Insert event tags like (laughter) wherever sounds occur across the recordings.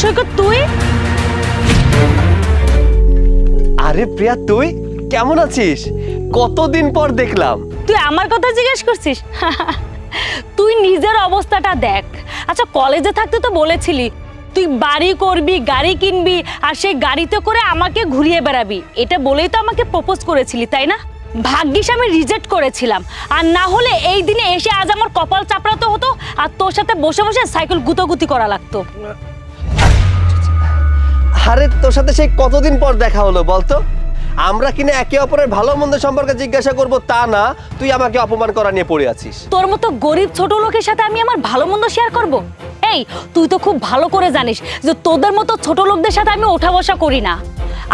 সৈকত তুই? আরে প্রিয়া তুই কেমন আছিস? কতদিন পর দেখলাম। তুই আমার কথা জিজ্ঞেস করছিস? (laughs) তুই নিজের অবস্থাটা দেখ। আচ্ছা কলেজে থাকতে তো বলেছিলি তুই বাড়ি করবি গাড়ি কিনবি আর সেই গাড়িতে করে আমাকে ঘুরিয়ে বেড়াবি। এটা বলেই তো আমাকে প্রপোজ করেছিলি তাই না? ভাগ্যিস আমি রিজেক্ট করেছিলাম। আর না হলে এই দিনে এসে আজ আমার কপাল চাপড়াতে হতো আর তোর সাথে বসে বসে সাইকেল গুতোগুতি করা লাগতো। আরে, তোর সাথে সেই কতদিন পর দেখা হলো বলতো? আমরা কিনা একে অপরের ভালো মন্দ সম্পর্কে জিজ্ঞাসা করব তা না, তুই আমাকে অপমান করা নিয়ে পড়ে আছিস। তোর মতো গরিব ছোট লোকের সাথে আমি আমার ভালো মন্দ শেয়ার করব? এই, তুই তো খুব ভালো করে জানিস যে তোদের মতো ছোট লোকদের সাথে আমি ওঠা বসা করি না।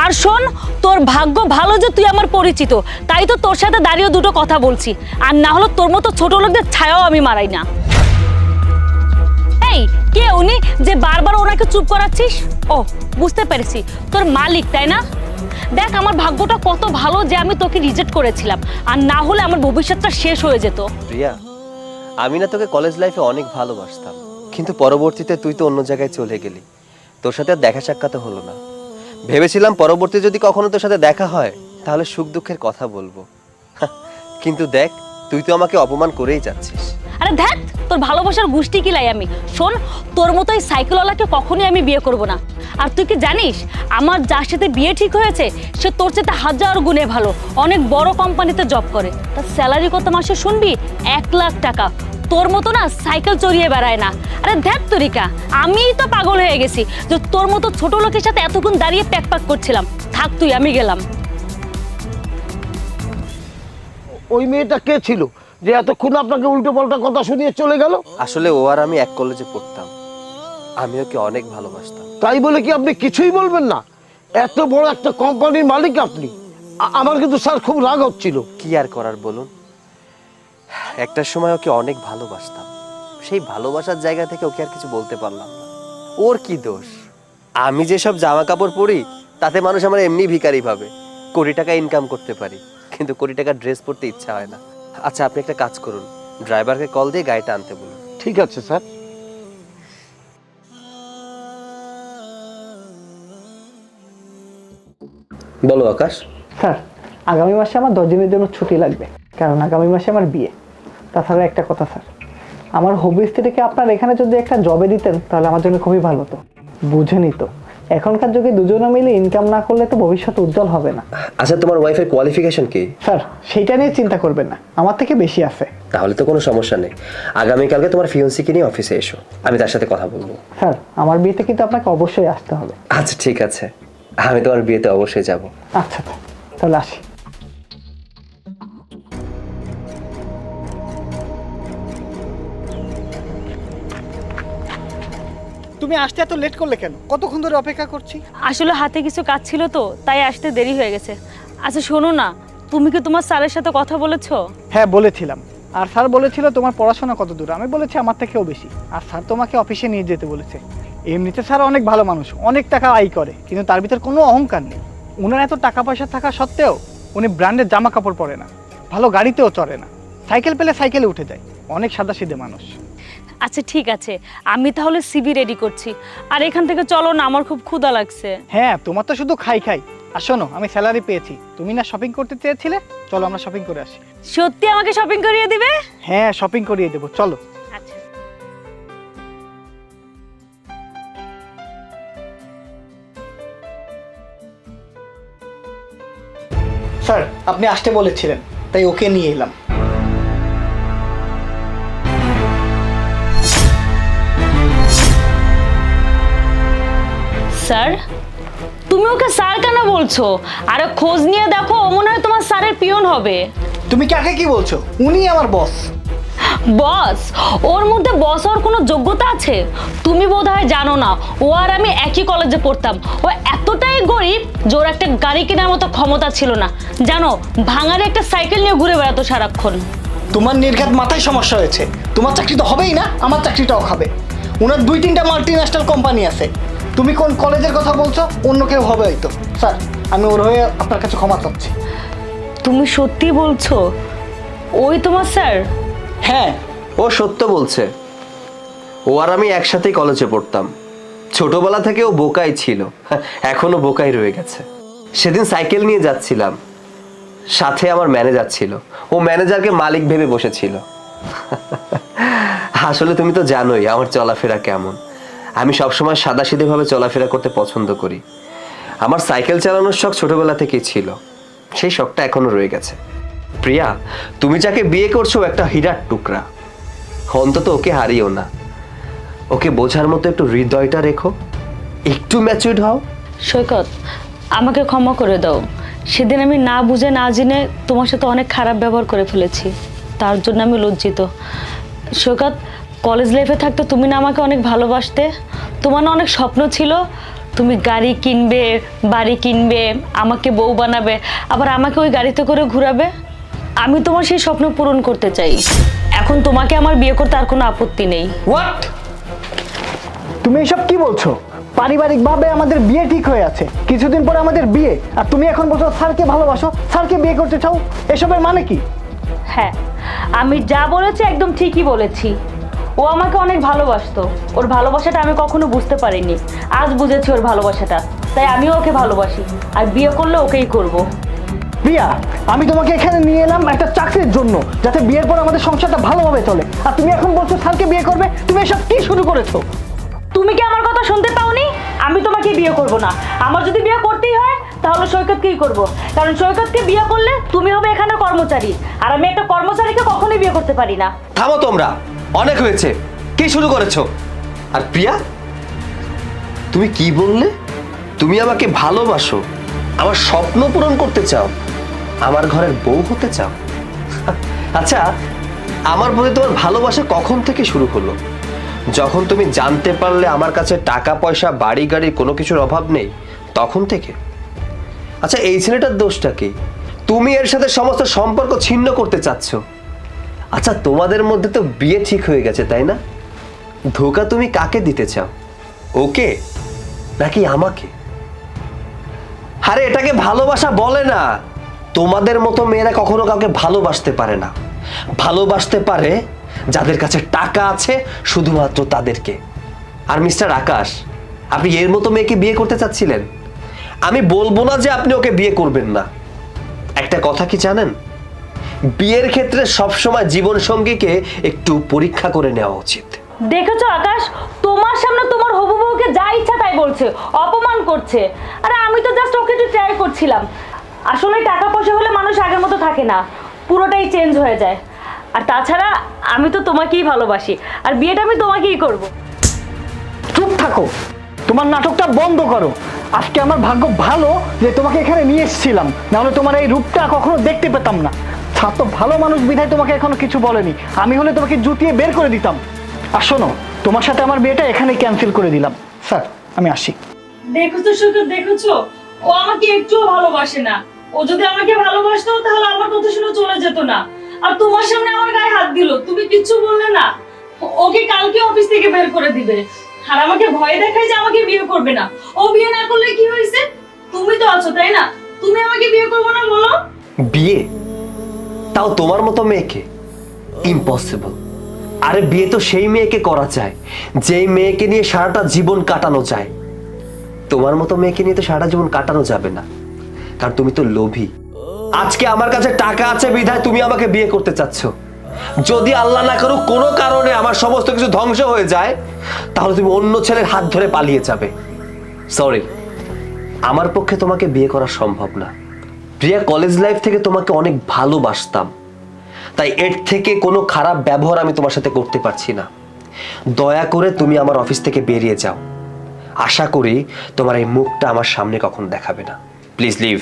আর শোন, তোর ভাগ্য ভালো যে তুই আমার পরিচিত, তাই তো তোর সাথে দাঁড়িয়ে দুটো কথা বলছি। আর না হলে তোর মতো ছোট লোকদের ছায়াও আমি মারাই না। কে উনি যে বারবার ওনাকে চুপ করাচ্ছিস? ও, বুঝতে পেরেছি। তোর মালিক, তাই না? দেখ, আমার ভাগ্যটা কত ভালো যে আমি তোকে রিজেক্ট করেছিলাম। আর না হলে আমার ভবিষ্যৎটা শেষ হয়ে যেত। প্রিয়া আমি না তোকে কলেজ লাইফে অনেক ভালোবাসতাম। কিন্তু পরবর্তীতে তুই তো অন্য জায়গায় চলে গেলি। তোর সাথে আর দেখা সাক্ষাৎ হলো না। ভেবেছিলাম পরবর্তী যদি কখনো তোর সাথে দেখা হয়, তাহলে সুখ দুঃখের কথা বলব। (laughs) কিন্তু দেখ তুই তো আমাকে অপমান করেই যাচ্ছিস। আরে ধ্যাত তোর ভালোবাসার গোষ্ঠী কিলাই আমি? শোন, তোর মতো এই সাইকেলওয়ালাকে কখনোই আমি বিয়ে করব না। আর তুই কি জানিস, আমার যার সাথে বিয়ে ঠিক হয়েছে, সে তোর সাথে হাজার গুণে ভালো, অনেক বড় কোম্পানিতে জব করে। তার স্যালারি কত মাসে শুনবি? এক লাখ টাকা। তোর মতো না সাইকেল চড়িয়ে বেড়ায় না। আরে ধ্যাত তরিকা, আমিই তো পাগল হয়ে গেছি যে তোর মতো ছোট লোকের সাথে এতক্ষণ দাঁড়িয়ে প্যাক প্যাক করছিলাম। থাক তুই, আমি গেলাম। ওই মেয়েটা কে ছিল? যে এতক্ষণ আপনাকে উল্টো পাল্টা কথা শুনিয়ে চলে গেল? আসলে ও আর আমি এক কলেজে পড়তাম। আমি ওকে অনেক ভালোবাসতাম। তাই বলে কি আপনি কিছুই বলবেন না? এত বড় একটা কোম্পানির মালিক আপনি। আমার কিন্তু স্যার খুব রাগ হচ্ছিল। কি আর করার বলুন? একটা সময় ওকে অনেক ভালোবাসতাম। সেই ভালোবাসার জায়গা থেকে ওকে আর কিছু বলতে পারলাম না। ওর কি দোষ? আমি যেসব জামা কাপড় পরি তাতে মানুষ আমার এমনি ভিখারি ভাবে। কোটি টাকা ইনকাম করতে পারি। কিন্তু কোটি টাকার ড্রেস পরতে ইচ্ছা হয় না। আচ্ছা আপনি একটা কাজ করুন। ড্রাইভারকে কল দিয়ে গাড়িটা আনতে বলুন। ঠিক আছে স্যার। বলো আকাশ। স্যার আগামী মাসে আমার দশ দিনের জন্য ছুটি লাগবে কারণ আগামী মাসে আমার বিয়ে। তাছাড়া একটা কথা স্যার আমার হবি স্ত্রীকে আপনার এখানে যদি একটা জবে দিতেন তাহলে আমার জন্য খুবই ভালো হতো। বুঝেনি তো এখনকার যুগে দুজনে মিলে ইনকাম না করলে তো ভবিষ্যৎ উজ্জ্বল হবে না। আচ্ছা তোমার ওয়াইফের কোয়ালিফিকেশন কি? স্যার সেটা নিয়ে চিন্তা করবেন না। আমার থেকে বেশি আছে। তাহলে তো কোনো সমস্যা নেই। আগামীকালকে তোমার ফিয়ন্সিকে নিয়ে অফিসে এসো। আমি তার সাথে কথা বলব। স্যার আমার বিয়েতে কিন্তু আপনাকে অবশ্যই আসতে হবে। আচ্ছা ঠিক আছে। আমি তোমার বিয়েতে অবশ্যই যাব। আচ্ছা তাহলে আসি। তুমি আসতে এত লেট করলে কেন? কতক্ষণ ধরে অপেক্ষা করছি? আসলে হাতে কিছু কাজ ছিল তো তাই আসতে দেরি হয়ে গেছে। আচ্ছা শোনো না তুমি কি তোমার স্যারের সাথে কথা বলেছ? হ্যাঁ বলেছিলাম। আর স্যার বলেছিল তোমার পড়াশোনা কত দূর? আমি বলেছি আমার থেকেও বেশি। আর স্যার তোমাকে অফিসে নিয়ে যেতে বলেছে। এমনিতে স্যার অনেক ভালো মানুষ অনেক টাকা আয় করে কিন্তু তার ভিতর কোনো অহংকার নেই। ওনার এত টাকা পয়সা থাকা সত্ত্বেও উনি ব্র্যান্ডের জামা কাপড় পরে না। ভালো গাড়িতেও চড়ে না। সাইকেল পেলে সাইকেলে উঠে যায়। অনেক সাদাসিধে মানুষ। আচ্ছা ঠিক আছে। আমি তাহলে সিবি রেডি করছি। আর এখান থেকে চলো না আমার খুব ক্ষুধা লাগছে। হ্যাঁ তোমার তো শুধু খাই খাই। আর শোনো আমি স্যালারি পেয়েছি। তুমি না শপিং করতে চেয়েছিলে? চলো আমরা শপিং করে আসি। সত্যি আমাকে শপিং করিয়ে দিবে? হ্যাঁ শপিং করিয়ে দেবো। চলো। আচ্ছা। স্যার আপনি আসতে বলেছিলেন তাই ওকে নিয়ে এলাম। স্যার। তুমি ওকে স্যার কেন বলছো? আরে খোঁজ নিয়ে দেখো ও মনে হয় তোমার স্যারের পিয়ন হবে। তুমি কাকে কি বলছো? উনি আমার বস। বস? ওর মধ্যে বস হওয়ার কোনো যোগ্যতা আছে? তুমি বোধহয় জানো না। ও আর আমি একই কলেজে পড়তাম। ও এতটাই গরিব যে ওর একটা গাড়ি কেনার মতো ক্ষমতা ছিল না। জানো ভাঙারে একটা সাইকেল নিয়ে ঘুরে বেড়াতো সারাক্ষণ। তোমার নির্ঘাত মাথায় সমস্যা হয়েছে। তোমার চাকরি তো হবেই না আমার চাকরিটাও খাবে। ওনার দুই তিনটা মাল্টি ন্যাশনাল কোম্পানি আছে। তুমি কোন কলেজের কথা বলছো? অন্য কেউ হবে হয়তো। স্যার আমি ওর হয়ে আপনার কাছে ক্ষমা চাচ্ছি। তুমি সত্যি বলছো? ওই তোমার স্যার? হ্যাঁ ও সত্য বলছে। ও আর আমি একসাথেই কলেজে পড়তাম। ছোটবেলা থেকে ও বোকাই ছিল। এখনও বোকাই রয়ে গেছে। সেদিন সাইকেল নিয়ে যাচ্ছিলাম। সাথে আমার ম্যানেজার ছিল। ও ম্যানেজারকে মালিক ভেবে বসেছিল। আসলে তুমি তো জানোই আমার চলাফেরা কেমন। আমি সবসময় সাদা ভাবে চলাফেরা করতে পছন্দ করি। আমার সাইকেল চালানোর শখ ছোটবেলা থেকেই ছিল। সেই শখটা এখনও রয়ে গেছে। প্রিয়া, তুমি যাকে বিয়ে করছ একটা হীরার টুকরা। অন্তত ওকে হারিও না। ওকে বোঝার মতো একটু হৃদয়টা রেখো। একটু ম্যাচিউর্ড হও। সৈকত, আমাকে ক্ষমা করে দাও। সেদিন আমি না বুঝে না জেনে তোমার সাথে অনেক খারাপ ব্যবহার করে ফেলেছি। তার জন্য আমি লজ্জিত। সৈকত কলেজ লাইফে থাকতে তুমি না আমাকে অনেক ভালোবাসতে। তোমার না অনেক স্বপ্ন ছিল। তুমি গাড়ি কিনবে বাড়ি কিনবে আমাকে বউ বানাবে আবার আমাকে ওই গাড়িতে করে ঘুরাবে। আমি তোমার সেই স্বপ্ন পূরণ করতে চাই। এখন তোমাকে আমার বিয়ে করতে আর কোনো আপত্তি নেই। হোয়াট তুমি এসব কি বলছো? পারিবারিকভাবে আমাদের বিয়ে ঠিক হয়ে আছে। কিছুদিন পরে আমাদের বিয়ে। আর তুমি এখন বলছো স্যারকে ভালোবাসো স্যারকে বিয়ে করতে চাও? এসবের মানে কি? হ্যাঁ আমি যা বলেছি একদম ঠিকই বলেছি। ও আমাকে অনেক ভালোবাসতো। ওর ভালোবাসাটা আমি কখনো বুঝতে পারিনি। আজ বুঝেছি ওর ভালোবাসাটা। তাই আমিও ওকে ভালোবাসি। আর বিয়ে করলে ওকেই করব। প্রিয়া আমি তোমাকে এখানে নিয়ে এলাম একটা চাকরির জন্য যাতে বিয়ের পর আমাদের সংসারটা ভালোভাবে চলে। আর তুমি এখন বলছো স্যারকে বিয়ে করবে তুমি এসব কি শুরু করেছ? তুমি কি আমার কথা শুনতে পাওনি? আমি তোমাকে বিয়ে করব না। আমার যদি বিয়ে করতেই হয় তাহলে সৈকতকেই করব। কারণ সৈকতকে বিয়ে করলে তুমি হবে এখানে কর্মচারী। আর আমি একটা কর্মচারীকে কখনোই বিয়ে করতে পারি না। থামো তোমরা। অনেক হয়েছে। কি শুরু করেছ? আর প্রিয়া, তুমি কি বললে? তুমি আমাকে ভালোবাসো, আমার স্বপ্ন পূরণ করতে চাও, আমার ঘরের বউ হতে চাও। আচ্ছা আমার প্রতি তোমার ভালোবাসা কখন থেকে শুরু হলো? যখন তুমি জানতে পারলে আমার কাছে টাকা, পয়সা, বাড়ি, গাড়ি কোনো কিছুর অভাব নেই, তখন থেকে। আচ্ছা এই ছেলেটার দোষটা কি? তুমি এর সাথে সমস্ত সম্পর্ক ছিন্ন করতে চাচ্ছ। আচ্ছা তোমাদের মধ্যে তো বিয়ে ঠিক হয়ে গেছে, তাই না? ধোকা তুমি কাকে দিতে চাও? ওকে নাকি আমাকে? আরে, এটাকে ভালোবাসা বলে না। তোমাদের মতো মেয়েরা কখনো কাউকে ভালোবাসতে পারে না। ভালোবাসতে পারে যাদের কাছে টাকা আছে, শুধুমাত্র তাদেরকে। আর মিস্টার আকাশ, আপনি এর মতো মেয়েকে বিয়ে করতে চাচ্ছিলেন? আমি বলব না যে আপনি ওকে বিয়ে করবেন না। একটা কথা কি জানেন? বিয়ের ক্ষেত্রে সবসময় জীবন সঙ্গীকে একটু পরীক্ষা করে নেওয়া উচিত। দেখেছ আকাশ? তোমার সামনে তোমার হবু বউকে যা ইচ্ছা তাই বলছে অপমান করছে। আরে আমি তো জাস্ট ওকে একটু ট্রাই করছিলাম। আসলে টাকা পয়সা হলে মানুষ আগের মতো থাকে না পুরোটাই চেঞ্জ হয়ে যায়। আর তাছাড়া আমি তো তোমাকেই ভালোবাসি আর বিয়েটা আমি তোমাকেই করব। চুপ থাকো। তোমার নাটকটা বন্ধ করো। আজকে আমার ভাগ্য ভালো যে তোমাকে এখানে নিয়ে এসেছিলাম। নাহলে তোমার এই রূপটা কখনো দেখতে পেতাম না। ছাত্র ভালো মানুষ বিধায় তোমাকে এখনও কিছু বলেনি। আমি হলে তোমাকে জুতিয়ে বের করে দিতাম। আর শোনো তোমার সাথে আমার বিয়েটা এখানেই ক্যান্সেল করে দিলাম। স্যার আমি আসি। দেখেছ সৈকত দেখেছ? ও আমাকে একটুও ভালোবাসে না। ও যদি আমাকে ভালোবাসতো তাহলে আমার কথা শুনে চলে যেত না। আর তোমার সামনে আমার গায়ে হাত দিল। তুমি কিচ্ছু বললে না। ওকে কালকে অফিস থেকে বের করে দিবে। আর আমাকে ভয় দেখায় যে আমাকে বিয়ে করবে না। ও বিয়ে না করলে কি হয়েছে? তুমি তো আছো তাই না? তুমি আমাকে বিয়ে করব না বলো। বিয়ে? তাও তোমার মতো মেয়েকে? ইম্পসিবল আরে বিয়ে তো সেই মেয়েকে করা যায়, যেই মেয়েকে নিয়ে সারাটা জীবন কাটানো যায়। তোমার মতো মেয়েকে নিয়ে তো সারা জীবন কাটানো যাবে না, কারণ তুমি তো লোভী। আজকে আমার কাছে টাকা আছে বিধায় তুমি আমাকে বিয়ে করতে চাচ্ছ। যদি আল্লাহ না করুক, কোনো কারণে আমার সমস্ত কিছু ধ্বংস হয়ে যায়, তাহলে তুমি অন্য ছেলের হাত ধরে পালিয়ে যাবে। সরি আমার পক্ষে তোমাকে বিয়ে করা সম্ভব না। প্রিয়া কলেজ লাইফ থেকে তোমাকে অনেক ভালোবাসতাম। তাই এর থেকে কোনো খারাপ ব্যবহার আমি তোমার সাথে করতে পারছি না। দয়া করে তুমি আমার অফিস থেকে বেরিয়ে যাও। আশা করি তোমার এই মুখটা আমার সামনে কখন দেখাবে না। Please leave